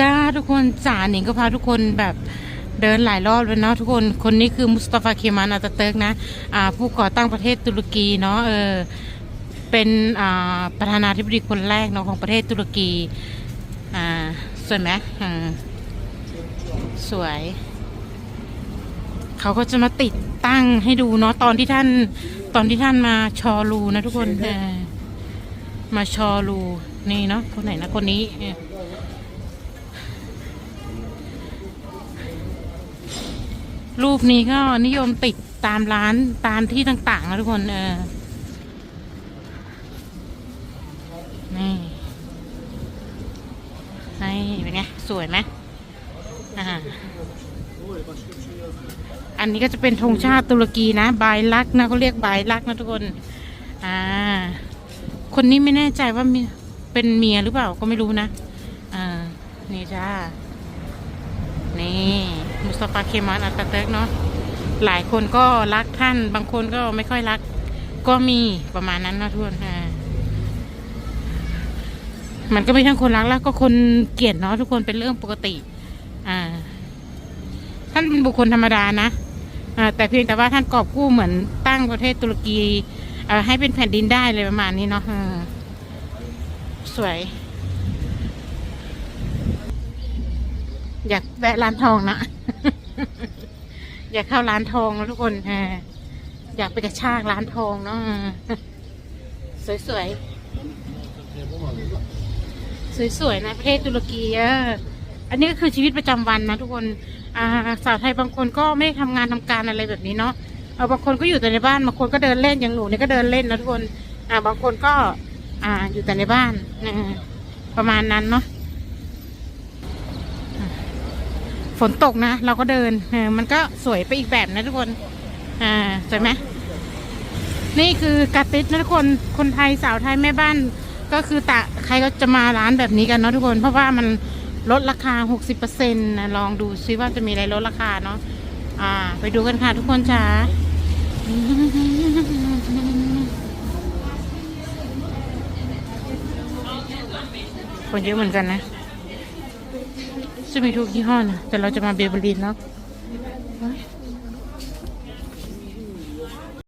จ้าทุกคนจ๋าหนิงก็พาทุกคนแบบเดินหลายรอบเลยเนาะทุกคน คนนี้คือมุสตาฟาเคมานอาตาเติร์กนะอ่าผู้ก่อตั้งประเทศตุรกีเนาะเออเป็นอ่าประธานาธิบดีคนแรกเนาะของประเทศตุรกีอ่าสวยไหมอ่าสวย เขาก็จะมาติดตั้งให้ดูเนาะตอนที่ท่านตอนที่ท่านมาชอรูนะทุกคนมาชอรูนี่เนาะคนไหนนะคนนี้ รูปนี้ก็นิยมติดตามร้านตามที่ต่างๆนะทุกคนเออนี่นี่เป็นไงสวยไหมอ่าอันนี้ก็จะเป็นธงชาติตุรกีนะบายลักนะเขาเรียกบายลักนะทุกคน อ่า คนนี้ไม่แน่ใจว่ามีเป็นเมียหรือเปล่าก็ไม่รู้นะ อ่า นี่จ้า นี่มุสตาฟาเคมานอัตตาเติร์กเนาะหลายคนก็รักท่าน บางคนก็ไม่ค่อยรัก ก็มีประมาณนั้นนะทุกคนอ่ามันก็ไม่ทั้งคนรักแล้วก็คนเกลียดเนาะทุกคนเป็นเรื่องปกติ อ่า ท่านเป็นบุคคลธรรมดานะอ่าแต่เพียงแต่ว่าท่านกอบกู้เหมือนตั้งประเทศตุรกีให้เป็นแผ่นดินได้เลยประมาณนี้เนาะสวย อยากแวะร้านทองนะ อยากเข้าร้านทองนะทุกคนอ่าอยากไปกระชากร้านทองเนาะสวยๆ สวยๆนะประเทศตุรกีอออันนี้ก็คือชีวิตประจำวันนะทุกคนอ่าสาวไทยบางคนก็ไม่ได้ทำงานทำการอะไรแบบนี้เนาะเออบางคนก็อยู่แต่ในบ้านบางคนก็เดินเล่นอย่างหนูเนี่ยก็เดินเล่นนะทุกคน อ่า บางคนก็ อ่า อยู่แต่ในบ้านนะประมาณนั้นเนาะอ่า ฝนตกนะ เราก็เดินเออมันก็สวยไปอีกแบบนะทุกคน อ่าสวยไหมนี่คือกาติสนะทุกคนคนไทยสาวไทยแม่บ้าน ก็คือตะใครก็จะมาร้านแบบนี้กันเนาะทุกคน เพราะว่ามันลดราคา 60%นะลองดูซิว่าจะมีอะไรลดราคาเนาะอ่า ไปดูกันค่ะทุกคนจ้าคนเยอะเหมือนกันนะ จะมีทุกยี่ห้อนะแต่เราจะมาเบเบอลีนแล้ว